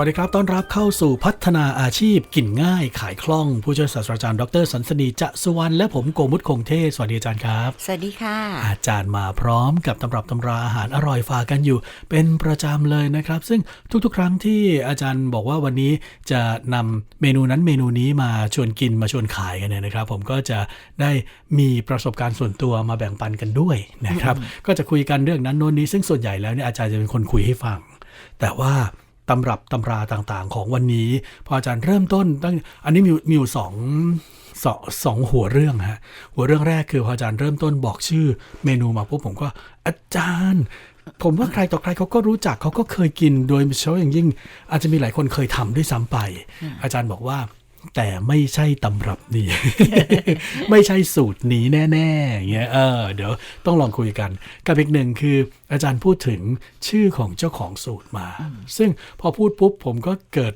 วัสดีครับ ต้อนรับเข้าสู่พัฒนาอาชีพกินง่ายขายคล่อง ผู้ช่วยศาสตราจารย์ดรสันสนีจะสุวรรณและผมโกมุตคงเทพสวัสดีอาจารย์ครับ สวัสดีค่ะ อาจารย์มาพร้อมกับตำรับตำราอาหารอร่อยฝากกันอยู่ เป็นประจำเลยนะครับ ซึ่งทุกๆ ครั้งที่อาจารย์บอกว่าวันนี้จะนำเมนูนั้นเมนูนี้มาชวนกินมาชวนขายกันเนี่ยนะครับ ผมก็จะได้มีประสบการณ์ส่วนตัวมาแบ่งปันกันด้วยนะครับ ก็จะคุยกันเรื่องนั้นโน้นนี้ ซึ่งส่วนใหญ่แล้วเนี่ยอาจารย์จะเป็นคนคุยให้ฟัง แต่ว่า ตำรับตำราต่างๆ ของวันนี้ พออาจารย์เริ่มต้นตั้งอันนี้มีมีอยู่สองสองสองหัวเรื่องฮะหัวเรื่องแรกคือพออาจารย์เริ่มต้นบอกชื่อเมนูมาปุ๊บผมก็อาจารย์ ผมว่าใครต่อใครเขาก็รู้จักเขาก็เคยกินโดยเฉพาะอย่างยิ่ง อาจจะมีหลายคนเคยทำด้วยซ้ำไป อาจารย์บอกว่า แต่ไม่ใช่ตำรับนี้ ไม่ใช่สูตรนี้แน่ๆอย่างเงี้ยเออเดี๋ยวต้องลองคุยกัน กับอีกหนึ่งคือ อาจารย์พูดถึงชื่อของเจ้าของสูตรมา ซึ่งพอพูดปุ๊บผมก็เกิด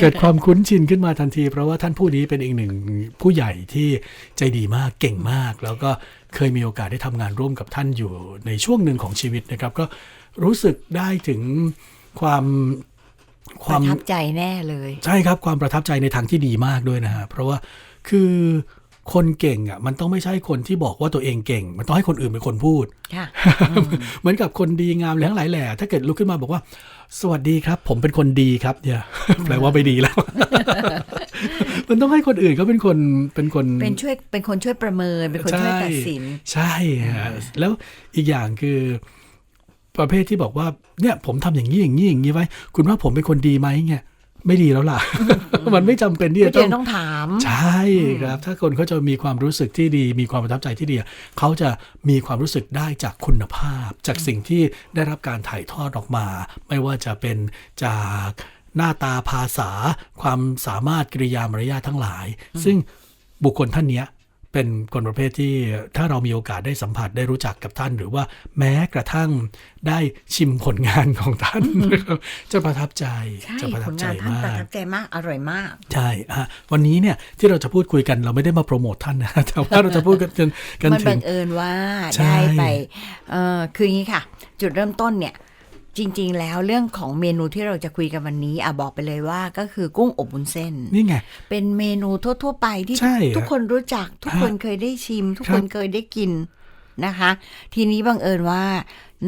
เกิดความคุ้นชินขึ้นมาทันที เพราะว่าท่านผู้นี้เป็นอีกหนึ่งผู้ใหญ่ที่ใจดีมากเก่งมาก แล้วก็เคยมีโอกาสได้ทำงานร่วมกับท่านอยู่ในช่วงหนึ่งของชีวิตนะครับ ก็รู้สึกได้ถึงความ ประทับใจแน่เลย ใช่ครับความประทับใจในทางที่ดีมากด้วยนะฮะเพราะว่าคือคนเก่งอะมันต้องไม่ใช่คนที่บอกว่าตัวเองเก่ง มันต้องให้คนอื่นเป็นคนพูดค่ะเหมือนกับคนดีงามแหลงหลายแหล่ถ้าเกิดลุกขึ้นมาบอกว่า สวัสดีครับ ผมเป็นคนดีครับเนี่ยแปลว่าไม่ดีแล้ว มันต้องให้คนอื่นเขาเป็นคนเป็นคนเป็นช่วยเป็นคนช่วยประเมินเป็นคนช่วยตัดสิน ใช่ฮะแล้วอีกอย่างคือ ประเภทที่บอกว่าเนี่ยผมทำอย่างนี้อย่างนี้อย่างนี้ไว้ คุณว่าผมเป็นคนดีไหมเนี่ยไม่ดีแล้วล่ะ มันไม่จำเป็นที่ไม่จะต้เดี๋อยงวต้องถาม ใช่ครับ ถ้าคนเขาจะมีความรู้สึกที่ดี มีความประทับใจที่ดี เขาจะมีความรู้สึกได้จากคุณภาพ จากสิ่งที่ได้รับการถ่ายทอดออกมา ไม่ว่าจะเป็นจากหน้าตาภาษา ความสามารถกริยามารยาททั้งหลาย ซึ่งบุคคลท่านเนี้ย เป็นคนประเภทที่ถ้าเรามีโอกาสได้สัมผัสได้รู้จักกับท่าน หรือว่าแม้กระทั่งได้ชิมผลงานของท่านนะครับจะประทับใจใช่จะประผทับลใจงานท่านมาประกทับใจมากอร่อยมาก ใช่ฮะวันนี้เนี่ยที่เราจะพูดคุยกันเราไม่ได้มาโปรโมทท่านนะแต่ว่าเราจะพูดกันกันกันมันถึบังงเอิญว่าใช่ได้ไปเออคืออย่างนี้ค่ะ จุดเริ่มต้นเนี่ย จริง ๆ แล้วเรื่องของเมนูที่เราจะคุยกันวันนี้อะบอกไปเลยว่าก็คือกุ้งอบวุ้นเส้น นี่ไง เป็นเมนูทั่ว ๆ ไปที่ใช่ทุกคนรู้จักทุกคนฮะเคยได้ชิม ทุกครัคบนเคยได้กินนะคะ ทีนี้บังเอิญว่า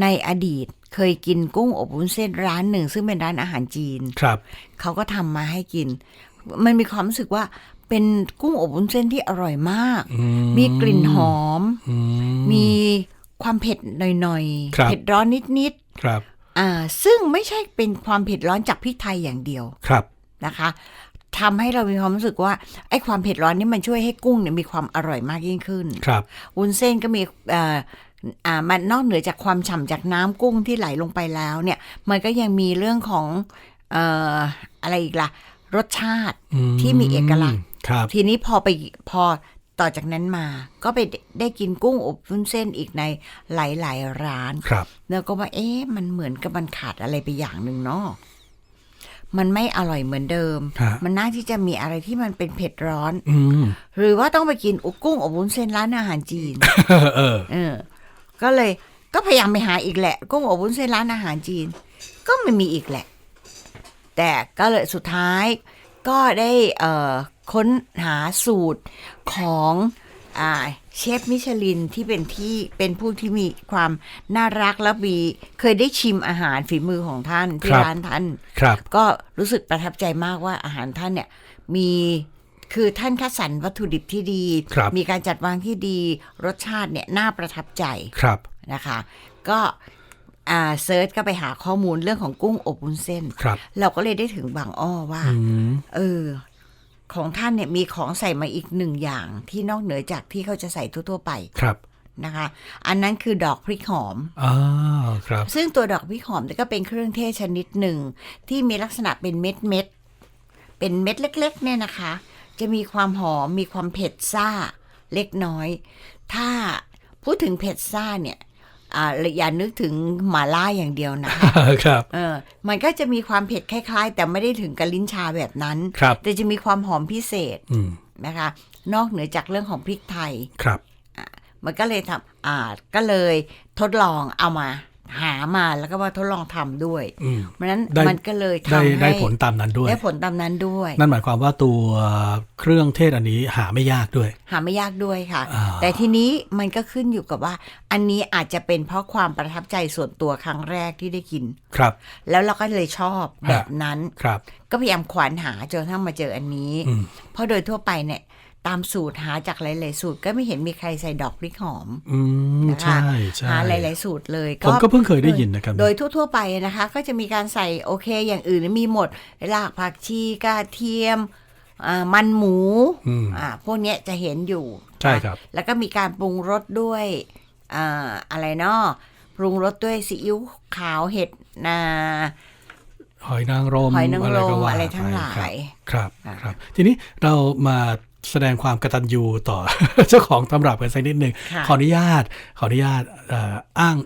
ในอดีตเคยกินกุ้งอบวุ้นเส้นร้านหนึ่ง ซึ่งเป็นร้านอาหารจีนครับเขาก็ทำมาให้กิน มันมีความรู้สึกว่าเป็นกุ้งอบวุ้นเส้นที่อร่อยมากอืมีกลิ่นหอมอืมมีความเผ็ดหน่อยครับๆเผ็ดร้อนนิดครับๆ อ่าซึ่งไม่ใช่เป็นความเผ็ดร้อนจากพริกไทยอย่างเดียวครับนะคะทำให้เรามีความรู้สึกว่าไอ้ความเผ็ดร้อนนี่มันช่วยให้กุ้งเนี่ยมีความอร่อยมากยิ่งขึ้นครับวุ้นเส้นก็มีเอ่ออ่ามันนอกเหนือจากความฉ่ำจากน้ำกุ้งที่ไหลลงไปแล้วเนี่ย มันก็ยังมีเรื่องของเอ่ออะไรอีกล่ะ รสชาติอืมที่มีเอกลักษณ์ครับทีนี้พอไปพอ ต่อจากนั้นมาก็ไปได้กินกุ้งอบวุ้นเส้นอีกในหลาย ๆ ร้านครับแล้วก็ว่าเอ๊ะมันเหมือนกับมันขาดอะไรไปอย่างหนึ่งเนาะมันไม่อร่อยเหมือนเดิมฮะมันน่าที่จะมีอะไรที่มันเป็นเผ็ดร้อนอืมหรือว่าต้องไปกินอุกุ้งอบวุ้นเส้นร้านอาหารจีนเออเออ ก็เลยก็พยายามไปหาอีกแหละ กุ้งอบวุ้นเส้นร้านอาหารจีน ก็ไม่มีอีกแหละ แต่ก็เลยสุดท้ายก็ได้เอ่อ ค้นหาสูตรของอ่าเชฟมิชลินที่เป็นที่เป็นผู้ที่มีความน่ารักและมีเคยได้ชิมอาหารฝีมือของท่านที่ครับร้านท่านครับก็รู้สึกประทับใจมากว่าอาหารท่านเนี่ยมีคือท่านคัดสรรวัตถุดิบที่ดีครับมีการจัดวางที่ดีรสชาติเนี่ยน่าประทับใจครับนะคะ ก็อ่าเซิร์ชก็ไปหาข้อมูลเรื่องของกุ้งอบวุ้นเส้นครับเราก็เลยได้ถึงบางอ้อว่าอืมเออ ของท่านเนี่ยมีของใส่มาอีกหนึ่งอย่างที่นอกเหนือจากที่เขาจะใส่ทั่วๆไปครับนะคะ อันนั้นคือดอกพริกหอมอ่าครับ ซึ่งตัวดอกพริกหอมเนี่ยก็เป็นเครื่องเทศชนิดหนึ่ง ที่มีลักษณะเป็นเม็ดเม็ดๆเป็นเม็ดเล็ก ๆ เนี่ยนะคะ จะมีความหอมมีความเผ็ดซ่าเล็กน้อย ถ้าพูดถึงเผ็ดซ่าเนี่ย อ่าอย่านึกถึงหมาล่าอย่างเดียวนะครับเออมันก็จะมีความเผ็ดคล้ายๆ แต่ไม่ได้ถึงกับลิ้นชาแบบนั้นครับแต่จะมีความหอมพิเศษอืมนะคะ นอกเหนือจากเรื่องของพริกไทยครับมันก็เลยทำอ่าก็เลยทดลองเอามา หามาแล้วก็มาทดลองทำด้วยอืมเพราะฉะนั้นได้มันก็เลยทำได้ให้ได้ผลตามนั้นด้วย ได้ผลตามนั้นด้วย นั่นหมายความว่าตัวเครื่องเทศอันนี้หาไม่ยากด้วย หาไม่ยากด้วยค่ะอ่าแต่ทีนี้มันก็ขึ้นอยู่กับว่า อันนี้อาจจะเป็นเพราะความประทับใจส่วนตัวครั้งแรกที่ได้กินครับ แล้วเราก็เลยชอบฮะแบบนั้นครับ ก็พยายามควานหาจนกระทั่งมาเจออันนี้อืมเพราะโดยทั่วไปเนี่ย ตามสูตรหาจากหลาย ๆ สูตร ก็ไม่เห็นมีใครใส่ดอกพริกหอมอืมนะคะใช่ใช่หาหลาย ๆ สูตรเลยผมก็เพิ่งเคยได้ยินนะครับ โดยทั่ว ๆ ไปนะคะ ก็จะมีการใส่โอเคอย่างอื่นมีหมดรากผักชีกระเทียมอ่ามันหมูอืมอ่าพวกเนี้ยจะเห็นอยู่ใช่ครับ แล้วก็มีการปรุงรสด้วยอ่าอะไรเนาะปรุงรสด้วยซีอิ๊วขาวเห็ดนาหอยนางรมหอยนางรมก็ว่อะไรทั้งหลาไปยครับอ่าครับ ทีนี้เรามา แสดงความกตัญญูต่อเจ้าของตำรับกันสักนิดหนึ่งค่ะขออนุญาตขออนุญาตเอ่ออ้าง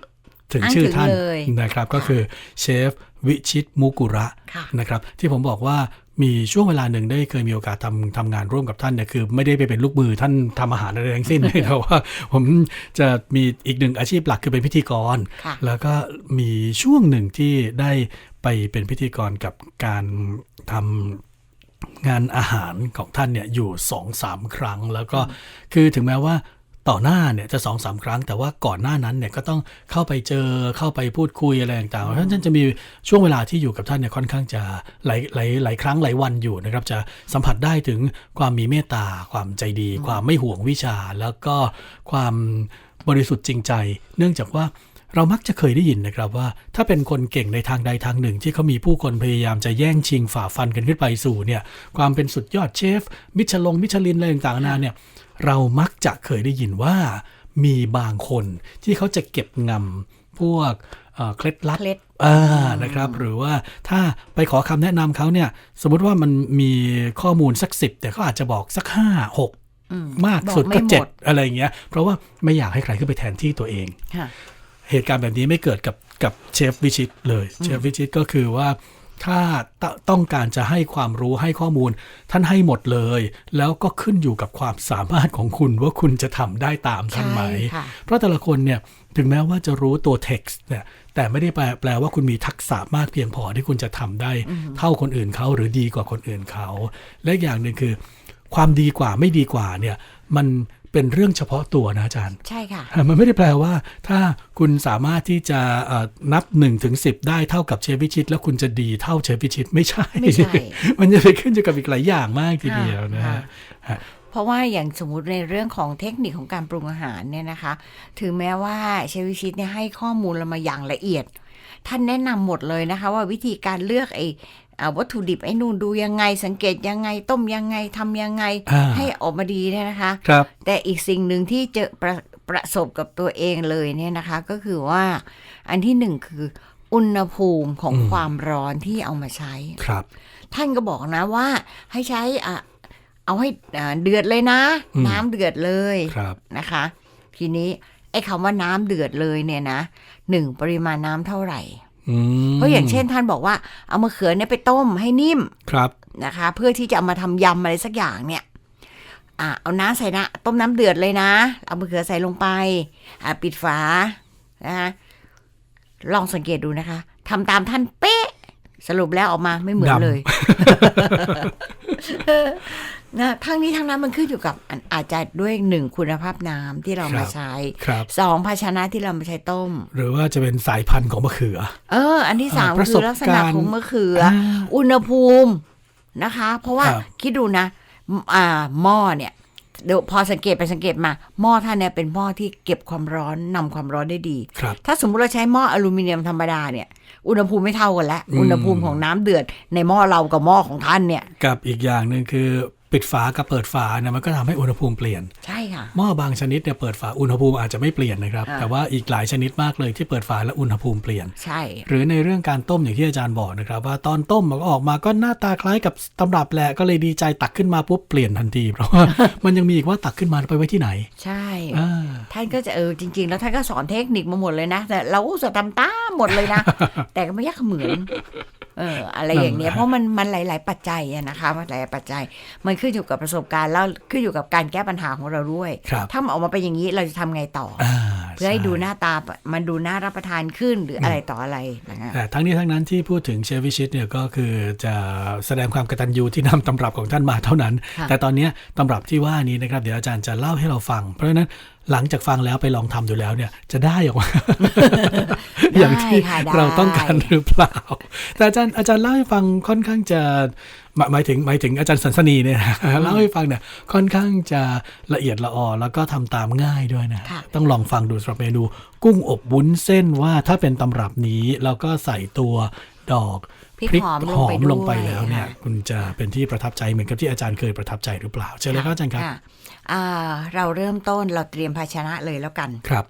ถึงอ้างชื่อถึงท่านเลยนะครับก็คือเชฟวิชิตมุกุระค่ะนะครับที่ผมบอกว่ามีช่วงเวลาหนึ่งได้เคยมีโอกาสทำทำงานร่วมกับท่านเนี่ยคือไม่ได้ไปเป็นลูกมือท่านทำอาหารอะไรทั้งสิ้นแต่ว่าผมจะมีอีกหนึ่งอาชีพหลักคือเป็นพิธีกรค่ะแล้วก็มีช่วงหนึ่งที่ได้ไปเป็นพิธีกรกับการทำ งานอาหารของท่านเนี่ยอยู่สองสามครั้ง แล้วก็คือถึงแม้ว่าต่อหน้าเนี่ยจะสองสามครั้ง แต่ว่าก่อนหน้านั้นเนี่ยก็ต้องเข้าไปเจอเข้าไปพูดคุยอะไรต่างๆเพราะฉะนั้นท่านจะมีช่วงเวลาที่อยู่กับท่านเนี่ยค่อนข้างจะหลายหลายหลายครั้งหลายวันอยู่นะครับ จะสัมผัสได้ถึงความมีเมตตา ความใจดี ความไม่ห่วงวิชา แล้วก็ความบริสุทธิ์จริงใจ เนื่องจากว่า เรามักจะเคยได้ยินนะครับว่า ถ้าเป็นคนเก่งในทางใดทางหนึ่ง ที่เขามีผู้คนพยายามจะแย่งชิงฝ่าฟันกันขึ้นไปสู่เนี่ยความเป็นสุดยอดเชฟ มิชลงมิชลินอะไรต่างๆนานาเนี่ยเรามักจะเคยได้ยินว่ามีบางคนที่เขาจะเก็บงำพวกเอ่อเคล็ดลับเคล็ดอ่านะครับ หรือว่าถ้าไปขอคำแนะนำเขาเนี่ย สมมุติว่ามันมีข้อมูลสักสิบแต่เขาอาจจะบอกสักห้าหกอืมมากบอกสุดไม่ก็หมดเจ็ดอะไรอย่างเงี้ย เพราะว่าไม่อยากให้ใครขึ้นไปแทนที่ตัวเองค่ะ เหตุการณ์แบบนี้ไม่เกิดกับกับเชฟวิชิตเลยเชฟวิชิตก็คือว่าถ้าตต้องการจะให้ความรู้ให้ข้อมูล ท่านให้หมดเลย แล้วก็ขึ้นอยู่กับความสามารถของคุณว่าคุณจะทำได้ตามท่านไหมใช่ค่ะเพราะแต่ละคนเนี่ยถึงแม้ว่าจะรู้ตัว text เนี่ยแต่ไม่ได้แปลแปลว่าคุณมีทักษะมากเพียงพอที่คุณจะทำได้ เท่าคนอื่นเขาหรือดีกว่าคนอื่นเขา และอีกอย่างหนึ่งคือ ความดีกว่าไม่ดีกว่าเนี่ยมัน เป็นเรื่องเฉพาะตัวนะอาจารย์ ใช่ค่ะอะ มันไม่ได้แปลว่า ถ้าคุณสามารถที่จะเอ่อนับ1นถึงสิได้เท่ากับเชฟวิชิต แล้วคุณจะดีเท่าเชฟวิชิตไม่ใช่ไม่ใช่ มันจะไปขึ้นอยู่กับอีกหลายอย่างมากทีเดียวนะฮะเพราะว่าอย่างสมมุติในเรื่องของเทคนิคของการปรุงอาหารเนี่ยนะคะ ถึงแม้ว่าเชฟวิชิตเนี่ยให้ข้อมูลเรามาอย่างละเอียด ท่านแนะนำหมดเลยนะคะ ว่าวิธีการเลือกไอ้อ่า วัตถุดิบไอ้นู่นดูยังไง สังเกตยังไงต้มยังไงทำยังไงอ่าให้ออกมาดีเนี่ยนะคะครับแต่อีกสิ่งหนึ่งที่เจอประประสบกับตัวเองเลยเนี่ยนะคะ ก็คือว่าอันที่หนึ่งคืออุณหภูมิของอืมความร้อนที่เอามาใช้ครับ ท่านก็บอกนะว่าให้ใช้อะเอาให้อ่าเดือดเลยนะอืมน้ำเดือดเลยครับนะคะ ทีนี้ไอ้คำว่าน้ำเดือดเลยเนี่ยนะหนึ่งปริมาณน้ำเท่าไหร่อืม เพราะอย่างเช่นท่านบอกว่า เอามะเขือเนี่ยไปต้มให้นิ่มครับนะคะ เพื่อที่จะเอามาทำยำอะไรสักอย่างเนี่ยอะเอาน้ำใส่นะต้มน้ำเดือดเลยนะ เอามะเขือใส่ลงไป อะปิดฝานะคะลองสังเกตดูนะคะทำตามท่านเป๊ะ สรุปแล้วออกมาไม่เหมือนดำเลย นะทั้งนี้ทั้งนั้นมันขึ้นอยู่กับอันอาจจะด้วยหนึ่งคุณภาพน้ำที่เรามาใช้ครับสองภาชนะที่เรามาใช้ต้ม หรือว่าจะเป็นสายพันธุ์ของมะเขือ เออ อันที่สามอ่าประสคืบอลักษณะการณ์ของมะเขือออ่าอุณหภูมินะคะ เพราะว่าครับคิดดูนะ อ่าหม้อเนี่ยเดี๋ยวพอสังเกตไปสังเกตมาหม้อท่านเนี่ยเป็นหม้อที่เก็บความร้อนนำความร้อนได้ดีครับถ้าสมมุติเราใช้หม้ออลูมิเนียมธรรมดาเนี่ยอุณหภูมิไม่เท่ากันแล้วอืมอุณหภูมิของน้ำเดือดในหม้อเรากับหม้อของท่านเนี่ย กับอีกอย่างหนึ่งคือ ปิดฝากับเปิดฝาเนี่ยมันก็ทำให้อุณหภูมิเปลี่ยน ใช่ค่ะ หม้อบางชนิดเนี่ยเปิดฝาอุณหภูมิอาจจะไม่เปลี่ยนนะครับอ่าแต่ว่าอีกหลายชนิดมากเลยที่เปิดฝาแล้วอุณหภูมิเปลี่ยน ใช่ หรือในเรื่องการต้มอย่างที่อาจารย์บอกนะครับว่าตอนต้มมันก็ออกมาก็หน้าตาคล้ายกับตำรับแหละก็เลยดีใจตักขึ้นมาปุ๊บเปลี่ยนทันทีเพราะว่ามันยังมีอีกว่าตักขึ้นมาแล้วไปไว้ที่ไหน ใช่อ่าท่านก็จะเออจริง ๆ แล้วท่านก็สอนเทคนิคมาหมดเลยนะ แต่เราอุตส่าห์ทำตามหมดเลยนะ แต่ก็ไม่ยากเหมือน เอออะไรอย่างเนี้ยนั่นแหละเพราะมันมันหลาย ๆ ปัจจัยอะนะคะมันหลายๆปัจจัย มันขึ้นอยู่กับประสบการณ์แล้วขึ้นอยู่กับการแก้ปัญหาของเราด้วยครับถ้ามันออกมาเป็นอย่างนี้เราจะทำไงต่อออ่าเพื่อให้ช่ดูหน้าตามันดูน่ารับประทานขึ้นหรืออะไรต่ออะไรนะฮะแต่ทั้งนี้ทั้งนั้นที่พูดถึงเชฟวิชิตเนี่ยก็คือจะแสดงความกตัญญูที่นำตำรับของท่านมาเท่านั้นค่ะแต่ตอนเนี้ยตำรับที่ว่านี้นะครับเดี๋ยวอาจารย์จะเล่าให้เราฟัง เพราะฉะนั้นหลังจากฟังแล้วไปลองทำดูแล้วเนี่ยจะได้ออกมาอย่างที่ได้ค่ะได้เราต้องการหรือเปล่า แต่อาจารย์อาจารย์เล่าให้ฟังค่อนข้างจะหมายหมายถึงหมายถึงอาจารย์สันสนีเนี่ยนะเล่าให้ฟังเนี่ยค่อนข้างจะละเอียดละออแล้วก็ทำตามง่ายด้วยนะค่ะต้องลองฟังดูสำหรับเมนู กุ้งอบวุ้นเส้นว่าถ้าเป็นตำรับนี้แล้วก็ใส่ตัวดอก พริกหอมลงไปลงไปด้วยแล้วเนี่ยค่ะคุณจะเป็นที่ประทับใจเหมือนกับที่อาจารย์เคยประทับใจหรือเปล่าเชิญเลยครับอาจารย์ครับะอ่าเราเริ่มต้นเราเตรียมภาชนะเลยแล้วกันครับ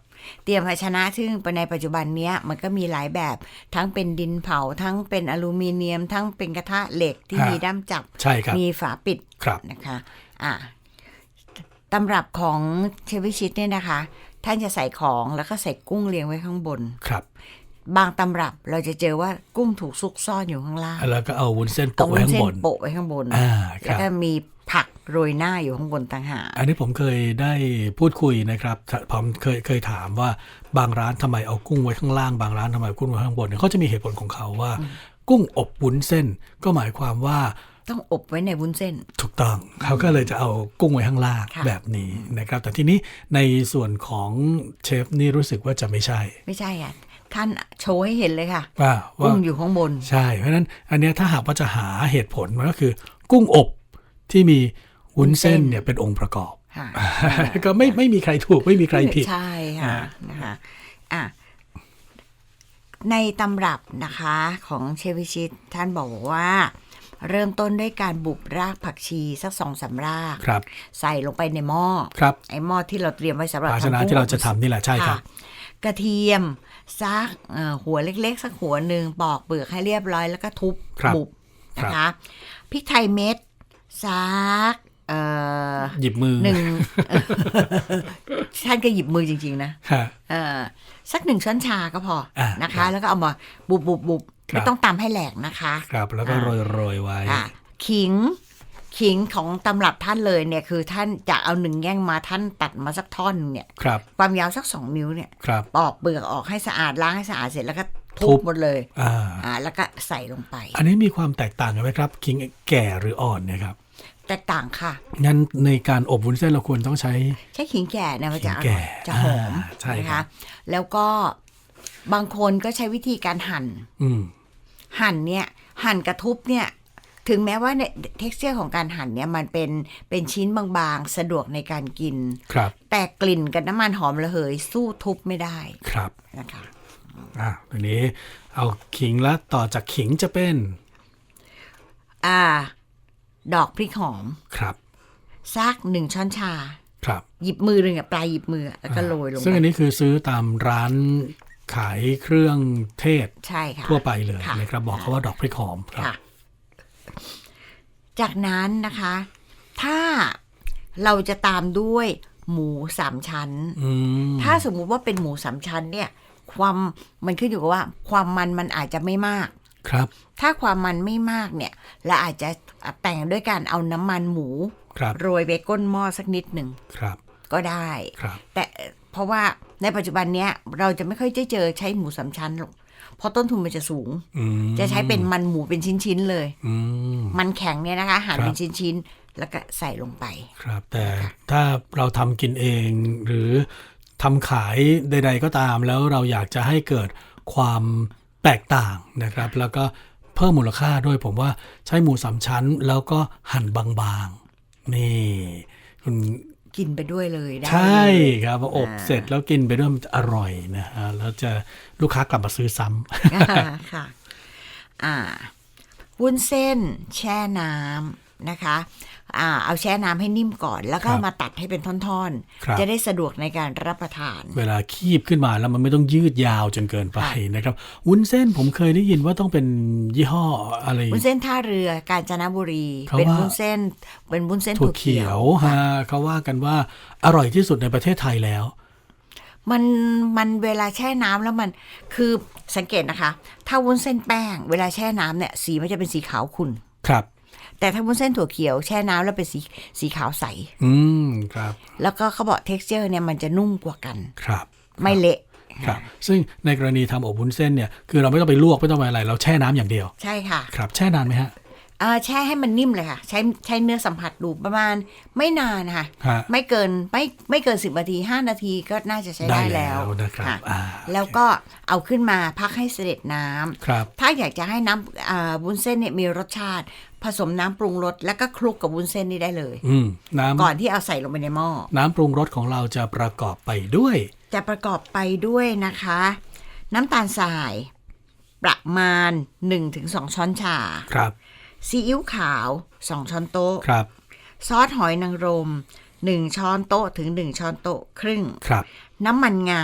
เตรียมภาชนะซึ่งในปัจจุบันเนี้ยมันก็มีหลายแบบทั้งเป็นดินเผาทั้งเป็นอลูมิเนียม ทั้งเป็นกระทะเหล็กที่ฮะมีด้ามจับใช่ครับมีฝาปิดครับนะคะอ่าตำรับของเชฟวิชิตเนี่ยนะคะ ท่านจะใส่ของแล้วก็ใส่กุ้งเรียงไว้ข้างบนครับ บางตำรับเราจะเจอว่ากุ้งถูกซุกซ่อนอยู่ข้างล่าง แล้วก็เอาวุ้นเส้นเอาโปะไว้วุ้นข้างเส้นบนโปะไว้ข้างบนอ่าคแล้วรับก็มีผักโรยหน้าอยู่ข้างบนต่างหากอันนี้ผมเคยได้พูดคุยนะครับผมเคยเคยถามว่าบางร้านทำไมเอากุ้งไว้ข้างล่าง บางร้านทำไมเอากุ้งไว้ข้างบนเนี่ยเขาจะมีเหตุผลของเขาว่า กุ้งอบวุ้นเส้นก็หมายความว่าต้องอบไว้ในวุ้นเส้น ถูกต้องเขาก็เลยจะเอากุ้งไว้ข้างล่างค่ะแบบนี้นะครับ แต่ทีนี้ในส่วนของเชฟนี่รู้สึกว่าจะไม่ใช่ ไม่ใช่อะ ท่านโชว์ให้เห็นเลยค่ะว่าว่ากุ้งอยู่ข้างบน ใช่ เพราะฉะนั้นอันเนี้ยถ้าหากว่าจะหาเหตุผลมันก็คือ กุ้งอบที่มีวุ้นเส้นเนี่ยเป็นองค์ประกอบค่ะก็ไม่ไม่มีใครถูกไม่มีใครผิด ใช่ค่ะนะคะอะในตำรับนะคะของเชฟวิชิตท่านบอกว่า เริ่มต้นด้วยการบุบรากผักชีสักสองสามรากครับ ใส่ลงไปในหม้อครับไอ้หม้อที่เราเตรียมไว้สำหรับภาชนะทำกุ้งที่เราจะทำนี่แหละใช่ครับะกระเทียมซักเอ่อหัวเล็กๆ สักหัวหนึ่งปอกเปลือกให้เรียบร้อยแล้วก็ทุบครับบุบนะคะพริกไทยเม็ดซักเอ่อหยิบมือหนึ่งท่านก็หยิบมือจริง ๆ นะฮะเออสักหนึ่งช้อนชาก็พออะนะครัคะบแล้วก็เอามาบุบบุบบุบครับ ไม่ต้องตำให้แหลกนะคะ ครับ แล้วก็อ่าโรยโรยๆไว้อะขิงขิงของตำรับท่านเลยเนี่ยคือท่านจะเอาหนึ่งแง่งมาท่านตัดมาสักท่อนหนึ่งเนี่ยครับความยาวสักสองนิ้วเนี่ยครับปอกเปลือกออกให้สะอาดล้างให้สะอาดเสร็จแล้วก็ทุทุบบหมดเลยอ่าอ่าแล้วก็ใส่ลงไป อันนี้มีความแตกต่างกันไหมครับคิงแก่หรืออ่อนเนี่ยครับแตกต่างค่ะ งั้นในการอบวุ้นเส้นเราควรต้องใช้ ใช้ขิงแก่เนี่ยมันจะอขิงแก่ร่อยจะหอมอ่าใช่นะครัคะบแล้วก็บางคนก็ใช้วิธีการหั่นอืม หั่นเนี่ยหั่นกระทุบเนี่ยถึงแม้ว่าเนี่ยเท็กซ์เจอร์ของการหั่นเนี่ยมันเป็นเป็นชิ้นบางๆ สะดวกในการกิน ครับ แต่กลิ่นกับน้ำมันหอมระเหยสู้ทุบไม่ได้ครับนะคะอ่าทีนี้เอาขิงแล้วต่อจากขิงจะเป็น อ่า ดอกพริกหอมครับซักหนึ่งช้อนชา ครับ หยิบมือหนึ่งอะปลายหยิบมืออะแล้วก็โรยลงซึ่งไปอันนี้คือซื้อตามร้าน ขายเครื่องเทศใช่ค่ะทั่วไปเลยค่ะนะครับบอกเขาว่าดอกพริกหอมครับค่ะจากนั้นนะคะ ถ้าเราจะตามด้วยหมูสามชั้นอืมถ้าสมมุติว่าเป็นหมูสามชั้นเนี่ย ความมันขึ้นอยู่กับว่า ความมันมันอาจจะไม่มาก ครับ ถ้าความมันไม่มากเนี่ยเราอาจจะแต่งด้วยการเอาน้ำมันหมูครับโรยไปก้นหม้อสักนิดหนึ่งครับก็ได้ครับแต่เพราะว่า ในปัจจุบันเนี้ยเราจะไม่ค่อยได้เจอใช้หมูสามชั้นหรอกเพราะต้นทุนมันจะสูงอืมจะใช้เป็นมันหมูเป็นชิ้นๆเลยอืมมันแข็งเนี่ยนะคะหั่นครับเป็นชิ้นๆแล้วก็ใส่ลงไป ครับ แต่ถ้าเราทำกินเองหรือทำขายใด ๆ ก็ตาม แล้วเราอยากจะให้เกิดความแตกต่างนะครับ แล้วก็เพิ่มมูลค่าด้วยผมว่าใช้หมูสามชั้น แล้วก็หั่นบางๆนี่คุณ กินไปด้วยเลยได้ใช่เลยครับพออบเสร็จแล้วกินไปด้วยมันจะอร่อยนะฮะแล้วจะลูกค้ากลับมาซื้อซ้ำค่ะ อ่าวุ้นเส้นแช่น้ำนะคะ อ่าเอาแช่น้ำให้นิ่มก่อน แล้วก็ครับมาตัดให้เป็นท่อนครับๆจะได้สะดวกในการรับประทาน เวลาคีบขึ้นมาแล้วมันไม่ต้องยืดยาวจนเกินไปนะครับวุ้นเส้นผมเคยได้ยินว่าต้องเป็นยี่ห้ออะไรวุ้นเส้นท่าเรือกาญจนบุรีเขาเป็นว่าวุ้นเส้น เป็นวุ้นเส้นถั่ถั่ววเขีเขียยววฮะเขาว่ากันว่าอร่อยที่สุดในประเทศไทยแล้วมันมันเวลาแช่น้ำแล้วมันคือสังเกตนะคะ ถ้าวุ้นเส้นแป้ง เวลาแช่น้ำเนี่ยสีมันจะเป็นสีขาวขุ่นครับ แต่ถ้าวุ้นเส้นถั่วเขียวแช่น้ำแล้วเป็นสีสีขาวใส อืมครับ แล้วก็เขาบอก texture เนี่ยมันจะนุ่มกว่ากัน ครับ ไม่เละครับซึ่งในกรณีทำอบวุ้นเส้นเนี่ยคือเราไม่ต้องไปลวกไม่ต้องไปอะไร เราแช่น้ำอย่างเดียว ใช่ค่ะ ครับ แช่นานไหมฮะเอ่อแช่ให้มันนิ่มเลยค่ะ ใช้ใช้เนื้อสัมผัสดูประมาณไม่นานค่ะ ฮะ ไม่เกินไม่ไม่เกินสิบนาทีห้านาทีก็น่าจะใช้ได้ได้แล้แล้ววนะครับค่ะอ่าแล้วก็เอาขึ้นมาพักให้เสด็จน้ำ ครับ ถ้าอยากจะให้น้ำอ่าวุ้นเส้นเนี่ยมีรสชาติ ผสมน้ำปรุงรสแล้วก็คลุกกับวุ้นเส้นนี่ได้เลย อืมน้ำก่อนที่เอาใส่ลงไปในหม้อ น้ำปรุงรสของเราจะประกอบไปด้วย จะประกอบไปด้วยนะคะ น้ำตาลทราย ประมาณ 1-2 ช้อนชา ครับ ซีอิ๊วขาว 2 ช้อนโต๊ะครับ ซอสหอยนางรม 1 ช้อนโต๊ะถึง 1 ช้อนโต๊ะครึ่งครับ น้ำมันงา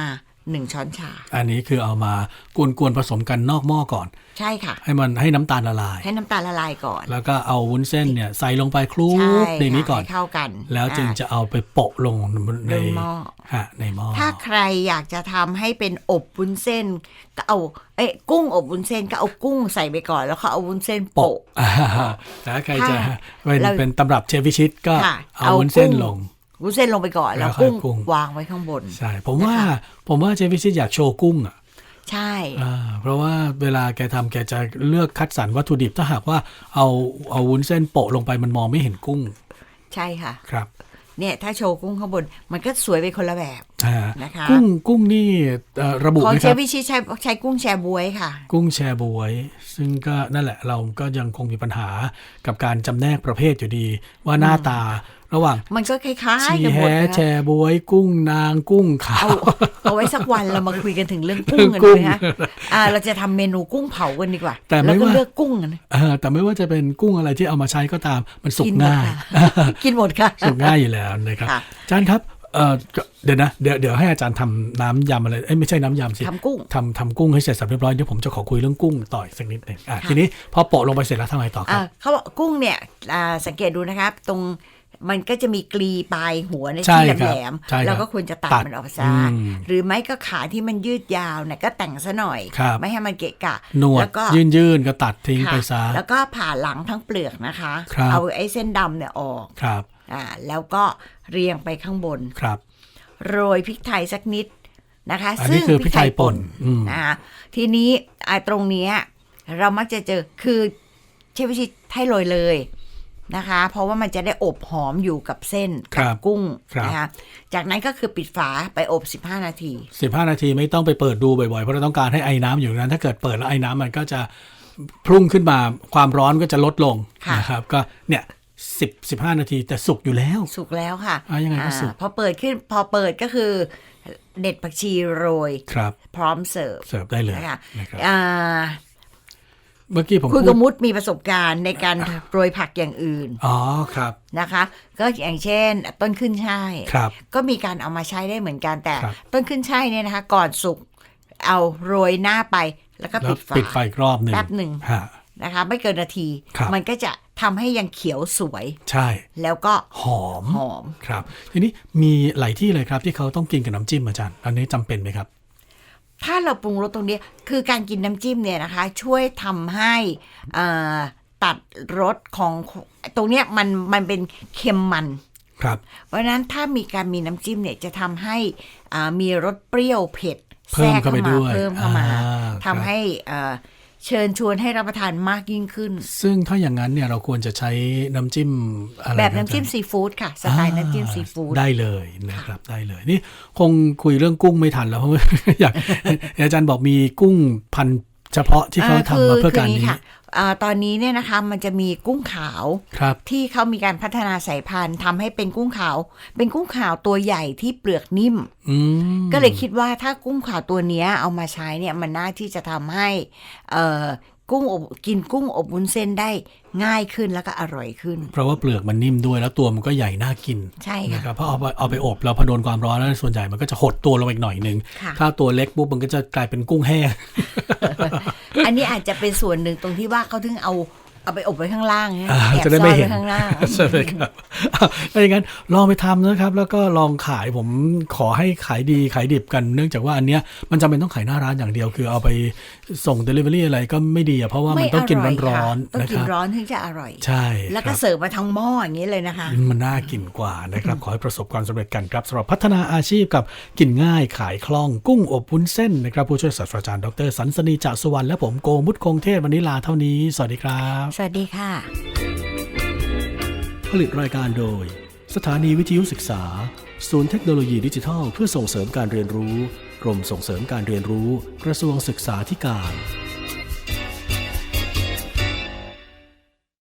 1 ช้อนชา อันนี้คือเอามากวนๆผสมกันนอกหม้อก่อน ใช่ค่ะ ให้มันให้น้ำตาลละลาย ให้น้ำตาลละลายก่อน แล้วก็เอาวุ้นเส้นเนี่ยใส่ลงไปคลุใช่กในนี้ก่อนค่ะให้เข้ากัน แล้วจึงอ่าจะเอาไปโปะลงในในหม้อฮะในหม้อถ้าใครอยากจะทำให้เป็นอบวุ้นเส้นก็เอาเอ้ยกุ้งอบวุ้นเส้นก็เอากุ้งใส่ไปก่อน แล้วก็เอาวุ้นเส้นโปะอ่าแต่ถ้าใครจะค่ะเป็นเราเป็นตำรับเชฟวิชิตก็ค่ะเอาวุ้นเส้นกุ้ลง วุ้นเส้นลงไปก่อนแล้แล้ววค่อยกุ้งกุ้งวางไว้ข้างบน ใช่ ผมว่านะคะผมว่าเชฟวิชิตอยากโชว์กุ้งอะใช่อ่าเพราะว่าเวลาแกทำแกจะเลือกคัดสรรวัตถุดิบถ้าหากว่าเอาเอาวุ้นเส้นโปะลงไปมันมองไม่เห็นกุ้ง ใช่ค่ะ ครับ เนี่ยถ้าโชว์กุ้งข้างบนมันก็สวยไปคนละแบบอ่านะคะ กุ้งกุ้งนี่เอ่อระบุของไหมเชครัฟบวิชิตใช้ใช้กุ้งแชบวยค่ะ กุ้งแชบวย ซึ่งก็นั่นแหละเราก็ยังคงมีปัญหากับการจำแนกประเภทอยู่ดี ว่าหน้าตา ระหว่าง มันก็คล้ายชีๆกันแฮหมดนะแชบวยกุ้งนางกุ้งขาเอาวเอาไว้สักวันเรามาคุยกันถึงเรื่องกุ้งกันกุ้ดีงไหมคะอ่า เราจะทำเมนูกุ้งเผากันดีกว่า แต่ไม่แล้วก็ว่าเลือกกุ้งกันเออแต่ไม่ว่าจะเป็นกุ้งอะไรที่เอามาใช้ก็ตาม มันสุกกินหมดง่ายค่ะกินหมดค่ะสุกง่ายอยู่แล้วนะครับค่ะอาจารย์ครับเออเดี๋ยวนะเดี๋ยวเดี๋ยวให้อาจารย์ทำน้ำยำอะไรเอ้ยไม่ใช่น้ำยำสิทำกุ้งทำทำกุ้งให้เสร็จสับเรียบร้อยเดี๋ยวผมจะขอคุยเรื่องกุ้งต่ออีกสักนิดหนึ่งอะค่ะทีนี้พอโปะลงไปเสร็จแล้วทำไงต่อครัอ่าบเขาบอกกุ้งเนี่ยอ่าสังเกตดูนะครับ ตรง มันก็จะมีกลีปลายหัวในใช่ที่ครับแหลมใช่ครับๆเราก็ควรจะตัดตัดมันออกซะอืมหรือไม่ก็ขาที่มันยืดยาวเนี่ยก็แต่งซะหน่อยครับไม่ให้มันเกะกะหนวดแล้วก็ยื่นยื่นๆก็ตัดทิ้งค่ะไปซะแล้วก็ผ่าหลังทั้งเปลือกนะคะครับเอาไอ้เส้นดำเนี่ยออกครับอ่าแล้วก็เรียงไปข้างบนครับ โรยพริกไทยสักนิดนะคะอันนี้คือพริกไทยป่นอืมนะคะทีนี้ไอ้ตรงเนี้ยเรามักจะเจอคือเชฟวิชิตให้โรยเลย นะคะ เพราะว่ามันจะได้อบหอมอยู่กับเส้นครักับกุ้งครับนะคะจากนั้นก็คือปิดฝาไปอบ 15 นาทีสิบห้านาทีไม่ต้องไปเปิดดูบ่อยๆ เพราะเราต้องการให้ไอ้น้ำอยู่ในนั้น ถ้าเกิดเปิดแล้วไอ้น้ำมันก็จะพุ่งขึ้นมาความร้อนก็จะลดลงค่ะนะครับก็เนี่ยสิบสิบห้านาทีแต่สุกอยู่แล้ว สุกแล้วค่ะอะยังไงก็สุกอ่าพอเปิดขึ้นพอเปิดก็คือเด็ดผักชีโรยครับ พร้อมเสิร์ฟเสิร์ฟได้เลยนะคะนะครับอ่า เมื่อกี้ผมคุณพูกดมุตมีประสบการณ์ในการโปรยผักอย่างอื่น อ๋อครับนะคะ ก็อย่างเช่น ต้นขึ้นช่ายครับก็มีการเอามาใช้ได้เหมือนกันแต่ครับต้นขึ้นช่ายเนี่ยนะคะ ก่อนสุกเอาโรยหน้าไปแล้วก็แล้วปิดฝาปิดไฟอีกรอบหนึ่งแป๊บหนึ่งฮะนะคะ ไม่เกินนาทีครับมันก็จะทำให้ยังเขียวสวย ใช่ แล้วก็หอมหอมครับ ทีนี้มีหลายที่เลยครับที่เขาต้องกินกับน้ำจิ้มอาจารย์ อันนี้จำเป็นไหมครับ ถ้าเราปรุงรสตรงนี้คือการกินน้ำจิ้มเนี่ยนะคะ ช่วยทำให้เอ่อตัดรสของตรงเนี้ยมันมันเป็นเค็มมันครับ เพราะฉะนั้นถ้ามีการมีน้ำจิ้มเนี่ยจะทำให้อ่ามีรสเปรี้ยวเผ็ดเพิ่มเข้าไปด้วยเพิ่มเข้ามาอ่าทำให้อ่า เชิญชวนให้รับประทานมากยิ่งขึ้น ซึ่งถ้าอย่างนั้นเนี่ยเราควรจะใช้น้ำจิ้มอะไรแบบคน้ำรับจิ้มอาจารย์ซีฟู้ดค่ะ สไตล์น้ำจิ้มซีฟู้ดได้เลยนะครับได้เลยนี่คงคุยเรื่องกุ้งไม่ทันแล้วเพราะว่าอยากอาจารย์บอกมีกุ้งพันธุ์ เฉพาะที่เขาทำมาเพื่อการนี้ค่ะอ่าตอนนี้เนี่ยนะคะมันจะมีกุ้งขาวครับที่เขามีการพัฒนาสายพันธุ์ทำให้เป็นกุ้งขาว เป็นกุ้งขาวตัวใหญ่ที่เปลือกนิ่มอืมก็เลยคิดว่าถ้ากุ้งขาวตัวเนี้ยเอามาใช้เนี่ยมันน่าที่จะทำให้เอ่อ กุ้งอบกินกุ้งอบวุ้นเส้นได้ง่ายขึ้นแล้วก็อร่อยขึ้น เพราะว่าเปลือกมันนิ่มด้วยแล้วตัวมันก็ใหญ่น่ากินใช่ค่ะนะครับเพราะเอาไปเอาไปอบแล้วพอโดนความร้อนแล้วส่วนใหญ่มันก็จะหดตัวลงไปอีกหน่อยนึงค่ะถ้าตัวเล็กปุ๊บมันก็จะกลายเป็นกุ้งแห้งอันนี้อาจจะเป็นส่วนหนึ่งตรงที่ว่าเขาถึงเอา เอาไปอบไว้ข้างล่างนะอ่าแอบจะได้ซ่อไม่นเห็ไว้นข้างล่างใช่ไหมครับอะถ้าอย่างนั้นลองไปทำนะครับ แล้วก็ลองขายผมขอให้ขายดีขายดิบกัน เนื่องจากว่าอันเนี้ยมันจำเป็นต้องขายหน้าร้านอย่างเดียว คือเอาไปส่ง Delivery อะไรก็ไม่ดีอะเพราะว่ามันต้องกินไม่ร้อนค่ะๆต้องนะกิคนรับร้อนถึงจะอร่อย ใช่ แล้วคก็รับเสิร์ฟมาทั้งหม้ออย่างนี้เลยนะคะ มันน่ากินกว่านะครับ ขอให้ประสบความสำเร็จกันครับสำหรับพัฒนาอาชีพกับกินง่ายขายคล่องกุ้งอบวุ้นเส้นนะครับผู้ช่วยศาสตราจารย์ดรสันสนีจ่าสุวรรณและผมโกมุตคงเทศวันนี้ลาเท่านี้ สวัสดีครับสวัสดีค่ะ ผลิตรายการโดย สถานีวิทยุศึกษา ศูนย์เทคโนโลยีดิจิทัล เพื่อส่งเสริมการเรียนรู้ กรมส่งเสริมการเรียนรู้ กระทรวงศึกษาธิการ